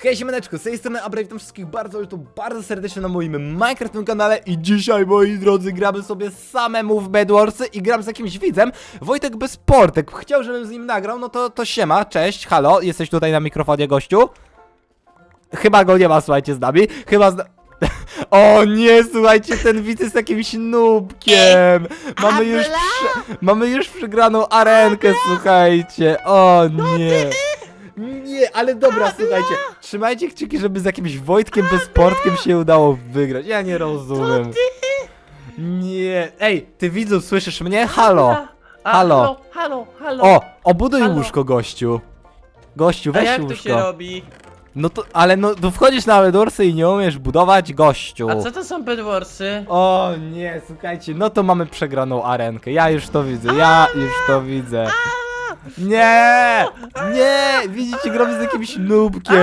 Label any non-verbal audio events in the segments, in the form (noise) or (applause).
Hej siemaneczko, z tej strony Abra, witam wszystkich bardzo, ale to bardzo serdecznie na moim Minecraftowym kanale i dzisiaj, moi drodzy, gramy sobie samemu w Bedwarsy i gram z jakimś widzem, Wojtek Bezportek, chciał, żebym z nim nagrał, no to, to siema, cześć, halo, jesteś tutaj na mikrofonie, gościu? Chyba go nie ma, słuchajcie, z nami, chyba z... (laughs) O nie, słuchajcie, ten widz jest jakimś nubkiem. Mamy już, prze... mamy już przegraną arenkę, słuchajcie. O nie. Nie, ale dobra, słuchajcie. Trzymajcie kciuki, żeby z jakimś Wojtkiem Bezportkiem się udało wygrać. Ja nie rozumiem. Nie. Ej, ty widzu, słyszysz mnie? Halo. A, Halo. halo, halo. O, obuduj Halo. łóżko, gościu. Gościu, A weź jak to łóżko. się robi? No to, ale no, to wchodzisz na Bedwarsy i nie umiesz budować, gościu. A co to są bedwarsy? O nie, słuchajcie, no to mamy przegraną arenkę. Ja już to widzę, ja już to widzę. Nie! Nie! Widzicie, gramy z jakimś nubkiem.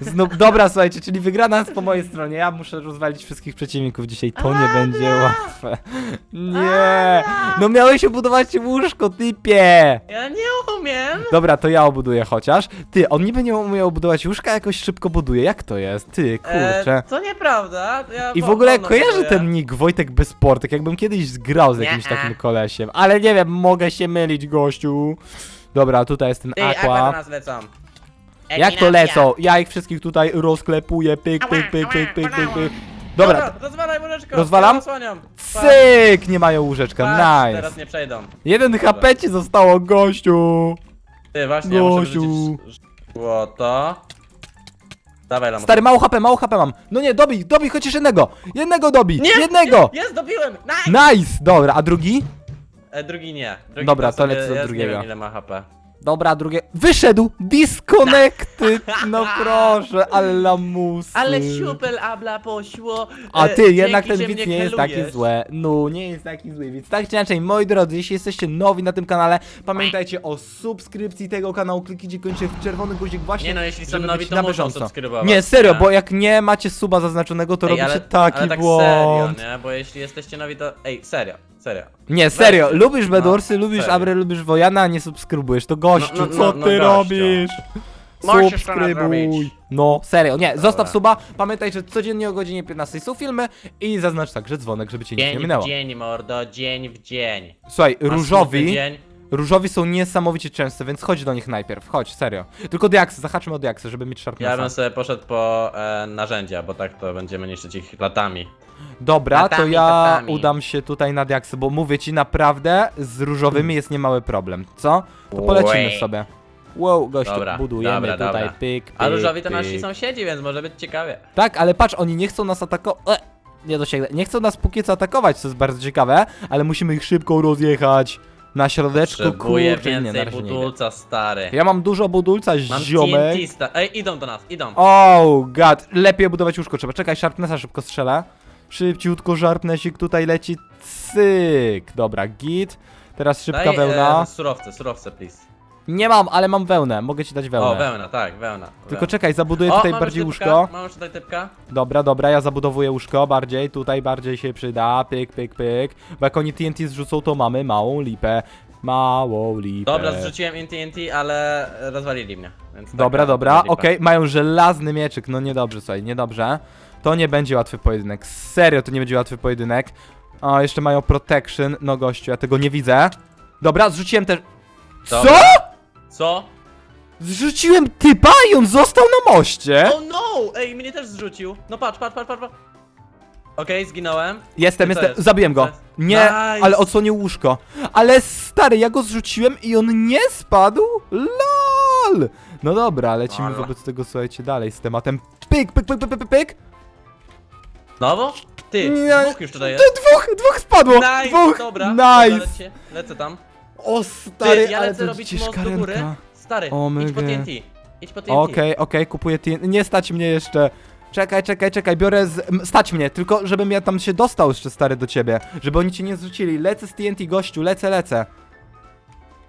Z nub... Dobra, słuchajcie, czyli wygrana jest po mojej stronie. Ja muszę rozwalić wszystkich przeciwników dzisiaj. To nie będzie łatwe. Nie! No miałeś obudować łóżko, typie! Ja nie umiem. Dobra, to ja obuduję chociaż. Ty, on niby nie umie obudować łóżka, jakoś szybko buduje. Jak to jest? Ty, kurczę. E, to nieprawda. Ja I w ogóle wolno kojarzy buduję. ten nick Wojtek Bezportek, jakbym kiedyś zgrał z jakimś Nie-e. takim kolesiem. Ale nie wiem, mogę się mylić, gościu. Dobra, tutaj jest ten Ty, aqua nas lecą. Jak to Eliminacja. lecą? Ja ich wszystkich tutaj rozklepuję, pyk, pyk, pyk, pyk, pyk, pyk, pyk. Dobra, rozwalaj łóżeczko. Rozwalam? Ja cyk, nie mają łóżeczka, nice. Teraz nie przejdą. Jeden HP ci zostało, gościu. Ty, właśnie, ja muszę wyrzucić złoto. Dawaj. Stary, mało HP, mało HP mam. No nie, dobij, dobij chociaż jednego. Jednego dobij, Nie, jednego. Jest, dobiłem! Nice! Nice, dobra, a drugi? E, drugi nie. Drugi Dobra, to lecę do drugiego. Nie wiem ile ma HP. Dobra, drugie. Wyszedł! Disconnected! No (laughs) proszę, ale lamusy. Ale siupel abla poszło. A E, ty, jednak ten widz nie jest taki zły. No, nie jest taki zły. Więc tak czy inaczej, moi drodzy, jeśli jesteście nowi na tym kanale, pamiętajcie o subskrypcji tego kanału. Kliknijcie koniecznie w czerwony guzik właśnie. Nie no, jeśli są nowi, to na muszą subskrybować. Nie, serio, bo jak nie macie suba zaznaczonego, to Ej, robicie ale, taki ale tak błąd. serio, nie? Bo jeśli jesteście nowi, to... Ej, serio, serio. Nie, serio, Weźcie. lubisz No, Bedorsy, lubisz serio. Abre, lubisz Wojana, a nie subskrybujesz. To gościu, No, no, co no, no, ty gościu. robisz? Możesz to Subskrybuj. No, serio, nie, zostaw suba. Pamiętaj, że codziennie o godzinie 15 są filmy i zaznacz także dzwonek, żeby cię nic nie Dzień w minęło. dzień, mordo, dzień w dzień. Słuchaj, A smutny różowi, Dzień. Różowi są niesamowicie częste, więc chodź do nich najpierw, chodź, serio. Tylko diaksy, zahaczmy o diaksy, żeby mieć Ja sharpnessa. bym sobie poszedł po e, narzędzia, bo tak to będziemy niszczyć ich latami. Dobra, to Latami, ja latami. udam się tutaj na diaksy, bo mówię ci naprawdę, z różowymi jest niemały problem, co? To polecimy sobie. Wow, gościu, Dobra, budujemy dobra, tutaj, dobra. pyk, pyk, A różowi to pyk. nasi sąsiedzi, więc może być ciekawie. Tak, ale patrz, oni nie chcą nas atakować. Nie dosięgnę. Nie chcą nas póki co atakować, co jest bardzo ciekawe, ale musimy ich szybko rozjechać. Na środeczku, Potrzebuję kurczę, nie, na więcej razie nie idę. budulca, stary. Ja mam dużo budulca, Mam ziomek. TNT, sta- Ej, idą do nas, idą. Oh god, lepiej budować łóżko trzeba. Czekaj, Sharpnessa szybko strzelę. Szybciutko Sharpnessik tutaj leci. Cyk. Dobra, git. Teraz szybka Daj, wełna. E, surowce, surowce, please. Nie mam, ale mam wełnę. Mogę ci dać wełnę. O, wełna, tak, wełna. Tylko wełna. czekaj, zabuduję O, tutaj mam bardziej typka, łóżko. Mam już tutaj typka. Dobra, dobra, ja zabudowuję łóżko bardziej, tutaj bardziej się przyda, pyk, pyk, pyk. Bo jak oni TNT zrzucą, to mamy małą lipę. Małą lipę. Dobra, zrzuciłem im TNT, ale rozwalili mnie. Więc tak, Dobra, taka dobra, lipa. okej, mają żelazny mieczyk, no niedobrze, słuchaj, niedobrze. To nie będzie łatwy pojedynek, serio to nie będzie łatwy pojedynek. O, jeszcze mają protection, no gościu, ja tego nie widzę. Dobra, zrzuciłem też... Co? Dobra. Co? Zrzuciłem typa i on został na moście? Oh no! Ej, mnie też zrzucił. No patrz, patrz, patrz, patrz. patrz. Okej, zginąłem. Jestem, Co jestem, jest? zabiłem go. Jest? Nie, Nice. ale odsłonił łóżko. Ale stary, ja go zrzuciłem i on nie spadł? LOL! No dobra, lecimy Ale. wobec tego, słuchajcie, dalej z tematem. Pyk, pyk, pyk, pyk, pyk, pyk. Znowu? Ty, Nie. dwóch już tutaj jest. dwóch, dwóch spadło! Nice, dwóch! dobra. Dobra, nice! lecę, lecę tam. O stary, Ty, ja ale lecę to robić dziś most do góry. karenka. Stary, O, idź po. TNT. Idź po TNT. Okej, okej, kupuję TNT. Nie stać mnie jeszcze. Czekaj, czekaj, czekaj, biorę z... m, Stać mnie, tylko żebym ja tam się dostał jeszcze stary do ciebie. Żeby oni cię nie zrzucili. Lecę z TNT, gościu, lecę, lecę.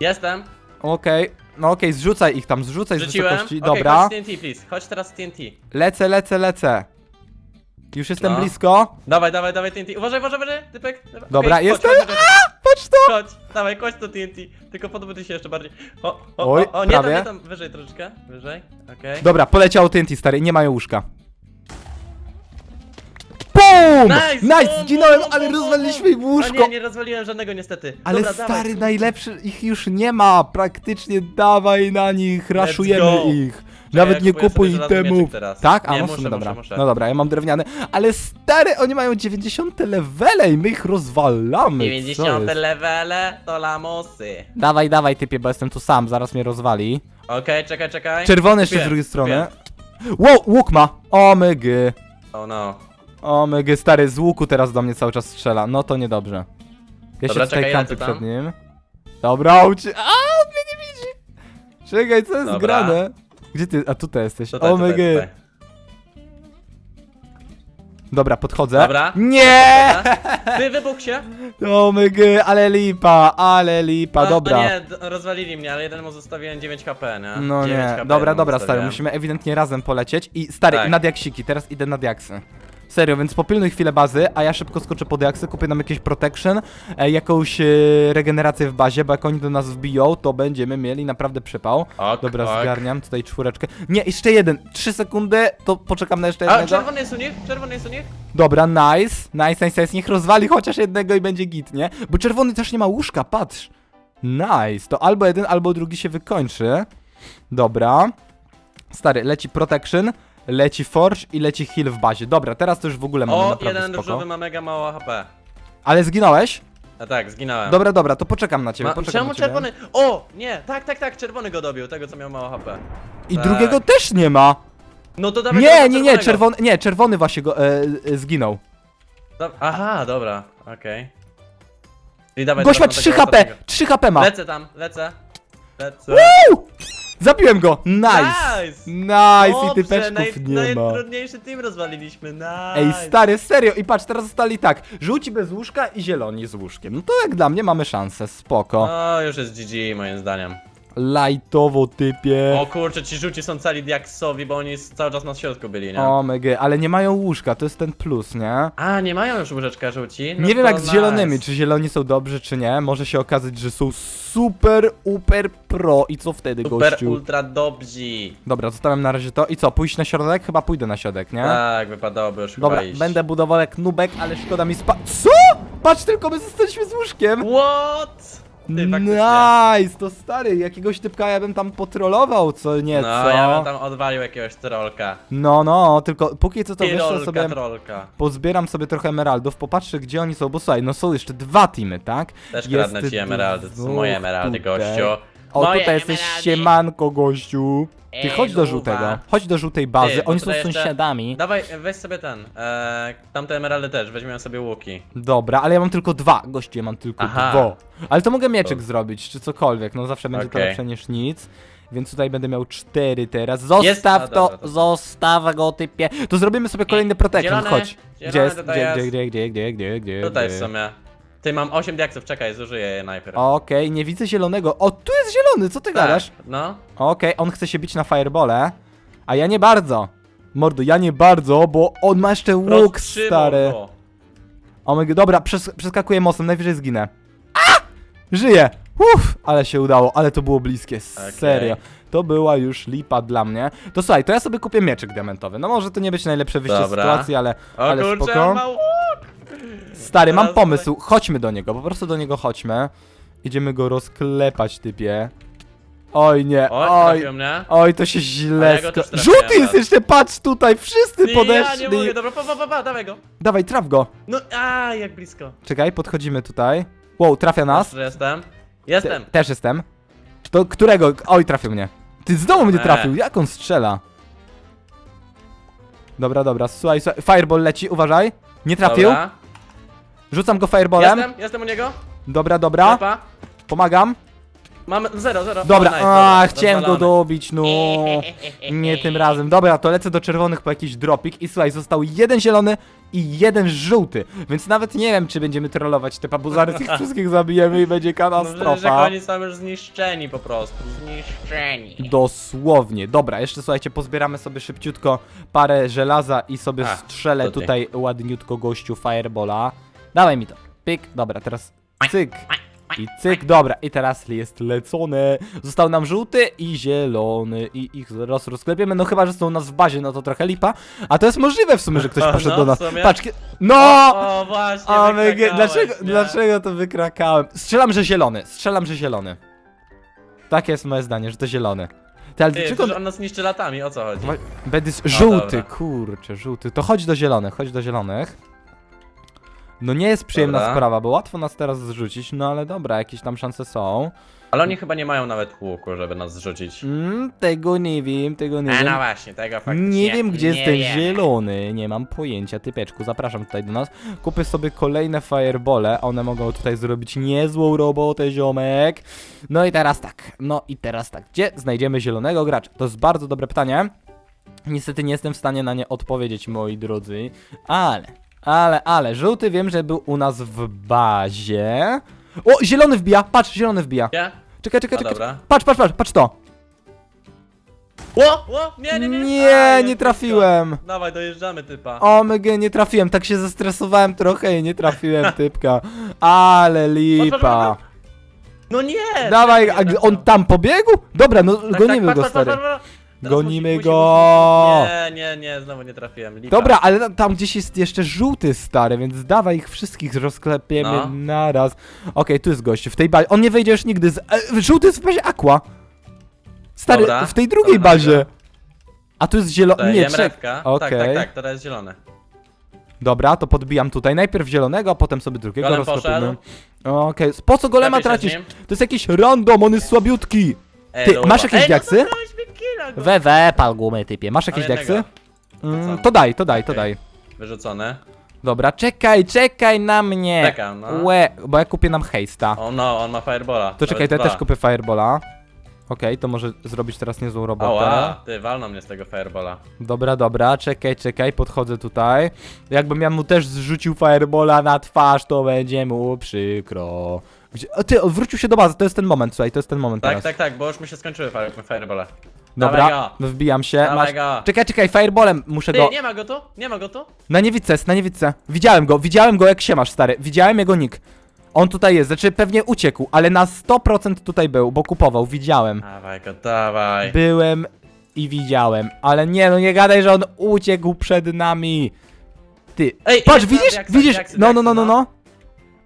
Jestem. Okej, no okej, zrzucaj ich tam, zrzucaj z Rzuciłem. wysokości. Okej, Dobra, chodź z TNT, please. Chodź teraz z TNT. lecę, lecę, lecę. Już jestem No. blisko. Dawaj, dawaj, dawaj TNT. Uważaj, uważaj, uważaj, typek. Dobra, Okej, jestem. Chodź, chodź, chodź, Patrz to! chodź, dawaj, chodź to TNT. Tylko podbuduj się jeszcze bardziej. O, o, Oj, o, o nie prawie. tam, nie tam, wyżej troszeczkę, wyżej, okej. Dobra, poleciało TNT, stary, nie mają łóżka. BOOM! Nice! Nice! Bum, Zginąłem, bum, ale bum, bum, rozwaliliśmy im bum. łóżko! A nie, nie rozwaliłem żadnego niestety. Ale Dobra, stary, dawaj. najlepszy ich już nie ma. Praktycznie dawaj na nich, raszujemy go. ich. Nawet ja nie kupuję kupuj sobie żelazny temu. mieczyk teraz. Tak? A Nie, no, w muszę, dobra. muszę, muszę. No dobra, ja mam drewniany. Ale stary, oni mają 90 levele i my ich rozwalamy. Co 90 jest? levele to lamusy. Dawaj, dawaj typie, bo jestem tu sam, zaraz mnie rozwali. Okej, czekaj, czekaj. Czerwony jeszcze z Kupiłem, drugiej strony. kupiłem. Wow, łuk ma. O mygy. Oh no. O mygy, stary, z łuku teraz do mnie cały czas strzela. No to niedobrze. Ja Dobra, się tutaj czekaj, kampię lecę tam. przed nim. Dobra, ucie... A, on mnie nie widzi. Czekaj, co jest Dobra. grane? Gdzie ty? A tutaj jesteś. Tutaj, o tutaj, mygy. tutaj. Dobra, podchodzę. Dobra. Nie! Ty wybuch się. O mygy, ale lipa, ale lipa, A, dobra. A nie, d- rozwalili mnie, ale jeden mu zostawiłem 9 HP, nie? No 9 nie, HP dobra, jednemu dobra, stary, zostawiłem. musimy ewidentnie razem polecieć i stary, Tak. na diaksiki, teraz idę na diaksy. Serio, więc popilnuj chwilę bazy, a ja szybko skoczę po diaksy, kupię nam jakieś protection, e, jakąś e, regenerację w bazie, bo jak oni do nas wbiją, to będziemy mieli naprawdę przypał. Ok, Dobra, ok. zgarniam tutaj czwóreczkę. Nie, jeszcze jeden, trzy sekundy, to poczekam na jeszcze A, jednego. czerwony jest u nich? Czerwony jest u nich? Dobra, nice, nice, nice, nice, niech rozwali chociaż jednego i będzie git, nie? Bo czerwony też nie ma łóżka, patrz. Nice, to albo jeden, albo drugi się wykończy. Dobra. Stary, leci protection, leci forge i leci heal w bazie. Dobra, teraz to już w ogóle mamy O, naprawdę jeden spoko. różowy ma mega mało HP. Ale zginąłeś? A tak, zginąłem. Dobra, dobra, to poczekam na ciebie, Ma, poczekam czemu na ciebie. czerwony? O, nie, tak, tak, tak, czerwony go dobił, tego co miał mało HP. I Tak. drugiego też nie ma. No to dawaj Nie, tego nie, nie, czerwonego. czerwony, nie, czerwony właśnie go e, e, zginął. Da- Aha, dobra, okej. I dawaj Gość ma teraz na 3 tego HP, ostatniego. 3 HP ma. Lecę tam, lecę. Lecę. Zabiłem go, nice. Nice! Nice, i Dobrze, typeczków naj, nie ma. Najtrudniejszy team rozwaliliśmy, nice. Ej, stary, serio. I patrz, teraz zostali tak. Żółci bez łóżka i zieloni z łóżkiem. No to jak dla mnie mamy szansę, spoko. No, już jest GG moim zdaniem. Lajtowo typie. O kurczę, ci żółci są cali diaksowi, bo oni s- cały czas na środku byli, nie? O mega, ale nie mają łóżka, to jest ten plus, nie? A, nie mają już łóżeczka żółci? No nie wiem to jak z nice. zielonymi, czy zieloni są dobrzy, czy nie. Może się okazać, że są super, super pro. I co wtedy, Super, gościu? ultra dobrzy. Dobra, zostawiam na razie to. I co, pójść na środek? Chyba pójdę na środek, nie? Tak, wypadałoby już Dobra, chyba iść. będę budował jak nubek, ale szkoda mi spa... Co? Patrz tylko, my zostaliśmy z łóżkiem! What? Ty, faktycznie. Nice, to stary, jakiegoś typka ja bym tam potrolował, co nieco. No, ja bym tam odwalił jakiegoś trolka. No, no, tylko póki co to Tirolka, sobie trolka. pozbieram sobie trochę emeraldów, popatrzę gdzie oni są, bo słuchaj, no są jeszcze dwa teamy, tak? Też Jest kradnę ci emeraldy, to są dwóch moje emeraldy, tutaj. gościu. O, Moje tutaj jesteś emeraldy. siemanko, gościu. Ty Ej, chodź do żółtego, chodź do żółtej bazy, Ty, bo oni są tutaj jeszcze- sąsiadami. Dawaj, weź sobie ten, e, tamte emeraldy też, weźmiemy sobie łuki. Dobra, ale ja mam tylko dwa, gościu, ja mam tylko Aha. dwa. Ale to mogę mieczek zrobić, czy cokolwiek, no zawsze będzie to Okej. lepsze niż nic. Więc tutaj będę miał cztery teraz. Zostaw Jest- a, to, dobra, zostaw go typie. To zrobimy sobie kolejny protection, chodź. Gdzie jest? tutaj Gdzie, jest. gdzie, gdzie, gdzie, gdzie, gdzie, gdzie? Tutaj w gdzie? sumie. Ty, mam 8 diaksów, czekaj, zużyję je najpierw. Okej, nie widzę zielonego. O, tu jest zielony, co ty Tak, gadasz? No. Okej, on chce się bić na firebole, a ja nie bardzo. Mordo, ja nie bardzo, bo on ma jeszcze łuk, Roztrzymał stary. go. O my, dobra, przes przeskakuję mostem, najwyżej zginę. A! Żyję! Uff, ale się udało, ale to było bliskie, serio. To była już lipa dla mnie. To słuchaj, to ja sobie kupię mieczyk diamentowy. No może to nie być najlepsze wyjście z Dobra. sytuacji, ale, O ale kurczę, spoko. on ma łuk! Stary, mam Teraz pomysł, chodźmy do niego, po prostu do niego chodźmy. Idziemy go rozklepać, typie. Oj nie, Oj, oj, trafił mnie. oj, to się źle ja go też sko- trafiłem Żółty jest raz. jeszcze, patrz tutaj, wszyscy Ja nie podeszli. mogę, dobra, pa, pa, pa, pa, dawaj go. Dawaj, traf go. No, a jak blisko. Czekaj, podchodzimy tutaj. Wow, trafia nas. Już jestem. Jestem. Te, też jestem. To którego? Oj, trafił mnie. Ty znowu mnie E. trafił, jak on strzela? Dobra, dobra, słuchaj, słuchaj. Fireball leci, uważaj. Nie trafił. Dobra. Rzucam go fireballem. Jestem, jestem u niego. Dobra, dobra. Lepa. Pomagam. Mamy zero, zero. Dobra, O, nice, a, dobra, chciałem go dobić, no. (laughs) Nie tym razem. Dobra, to lecę do czerwonych po jakiś dropik i słuchaj, został jeden zielony i jeden żółty, więc nawet nie wiem, czy będziemy trollować te pabuzary, ich (laughs) wszystkich zabijemy i będzie No przecież jak katastrofa. oni są już zniszczeni po prostu. Zniszczeni. Dosłownie. Dobra, jeszcze słuchajcie, pozbieramy sobie szybciutko parę żelaza i sobie A, strzelę to ty. tutaj ładniutko gościu firebola. Dawaj mi to. Pyk, dobra, teraz cyk. I cyk, dobra, i teraz jest lecone. Został nam żółty i zielony i ich zaraz rozklepiemy, no chyba, że są u nas w bazie, no to trochę lipa. A to jest możliwe w sumie, że ktoś (laughs) poszedł No, do w nas. Patrz, kie- no! O, właśnie, A my, dlaczego, nie? dlaczego to wykrakałem? Strzelam, że zielony, strzelam, że zielony. Takie jest moje zdanie, że to zielony. Ty, ale Ty, dlaczego... przecież on nas niszczy latami, o co chodzi? Będę żółty, dobra. kurczę, żółty. To chodź do zielonych, chodź do zielonych. No nie jest przyjemna Dobra. sprawa, bo łatwo nas teraz zrzucić, no ale dobra, jakieś tam szanse są. Ale oni chyba nie mają nawet łuku, żeby nas zrzucić. Mm, tego nie wiem, tego nie A wiem. no właśnie, tego faktycznie Nie wiem, gdzie jest ten wiem. zielony, nie mam pojęcia, typeczku, zapraszam tutaj do nas. Kupię sobie kolejne firebole, one mogą tutaj zrobić niezłą robotę, ziomek. No i teraz tak, no i teraz tak, gdzie znajdziemy zielonego gracza? To jest bardzo dobre pytanie. Niestety nie jestem w stanie na nie odpowiedzieć, moi drodzy, ale, ale, ale, żółty wiem, że był u nas w bazie. O, zielony wbija, patrz, zielony wbija. Nie? Czekaj, czekaj, A czekaj. dobra. Patrz, patrz, patrz, patrz to. Ło, ło, nie, nie, nie. Nie, nie blisko. trafiłem. Dawaj, dojeżdżamy typa. O, mega nie trafiłem, tak się zestresowałem trochę i nie trafiłem (laughs) typka. Ale lipa. No nie! Dawaj, a trafił. on tam pobiegł? Dobra, no Tak, gonimy tak, go patrz, stary. patrz, patrz, patrz. Teraz Gonimy musi- go. Nie, nie, nie, znowu nie trafiłem. Lipa. Dobra, ale tam gdzieś jest jeszcze żółty stary, więc dawaj ich wszystkich rozklepiemy No. naraz. Okej, tu jest gościu, w tej bazie. On nie wejdzie już nigdy z... E, żółty jest w bazie Aqua. Stary, Dobra. w tej drugiej Dobra, bazie. A tu jest zielony. Nie, Nie, jem czek. rewka. Tak, Okej. tak, tak, teraz jest zielone. Dobra, to podbijam tutaj. Najpierw zielonego, a potem sobie drugiego Golem rozklepimy. Okej, po co golema Lepiej się z tracisz? nim. To jest jakiś random, on jest słabiutki. Ty, masz jakieś Ej, diaksy? No zabrałeś go. We, we, pal gumy typie. Masz jakieś deksy? Mm, to daj, to daj, to Okej. daj. Wyrzucone. Dobra, czekaj, czekaj na mnie. Czekam, no. Łe, bo ja kupię nam hejsta. O no, on ma firebola. To czekaj, to ja też kupię firebola. Okej, to może zrobić teraz niezłą robotę. Ała, ty, walną mnie z tego firebola. Dobra, dobra, czekaj, czekaj, podchodzę tutaj. Jakbym ja mu też zrzucił firebola na twarz, to będzie mu przykro. Gdzie... O, ty, wrócił się do bazy, to jest ten moment, słuchaj, to jest ten moment Tak, teraz. tak, tak, bo już mi się skończyły fire, firebole. Dobra, wbijam się. Dawaj Masz... go. Czekaj, czekaj, fireballem muszę Ty, go... nie ma go tu? Nie ma go tu? Na niewidce, jest, na niewidce. Widziałem go, widziałem go jak się masz, stary. Widziałem jego nick. On tutaj jest, znaczy pewnie uciekł, ale na 100% tutaj był, bo kupował, widziałem. Dawaj go, dawaj. Byłem i widziałem, ale nie, no nie gadaj, że on uciekł przed nami. Ty, Ej, patrz, jest widzisz, widzisz, no, no, no, no, no. no.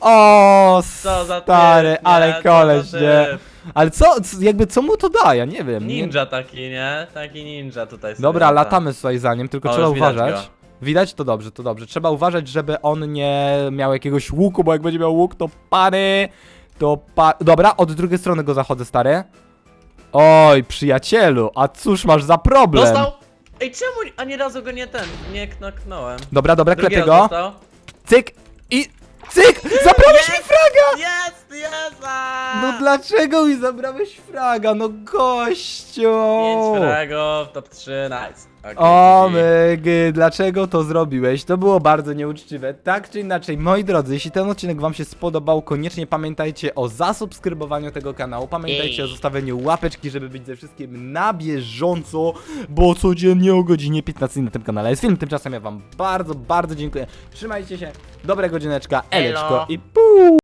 O, Co za stary, typ, nie? ale Co za koleś, typ? Ale co, c- jakby co mu to da, ja nie wiem. Nie... Ninja taki, nie? Taki ninja tutaj sobie Dobra, lata. latamy słuchaj za nim, tylko O, trzeba już widać uważać. go. Widać? To dobrze, to dobrze. Trzeba uważać, żeby on nie miał jakiegoś łuku, bo jak będzie miał łuk, to pany, to pa... Dobra, od drugiej strony go zachodzę, stary. Oj, przyjacielu, a cóż masz za problem? Dostał! Ej, czemu ani razu go nie ten, nie knoknąłem? Dobra, dobra, klepię go. dostał. Cyk i... Cyk! Zabrałeś mi fraga! Jest, jest! a! No dlaczego mi zabrałeś fraga? No gościu! Pięć fragów, top 3, nice. Okay, O mygy, dlaczego to zrobiłeś? To było bardzo nieuczciwe. Tak czy inaczej, moi drodzy, jeśli ten odcinek wam się spodobał, koniecznie pamiętajcie o zasubskrybowaniu tego kanału. Pamiętajcie o Ej. zostawieniu łapeczki, żeby być ze wszystkim na bieżąco, bo codziennie o godzinie 15 na tym kanale jest film. Tymczasem ja wam bardzo, bardzo dziękuję. Trzymajcie się, dobrego godzineczka, eleczko i pół!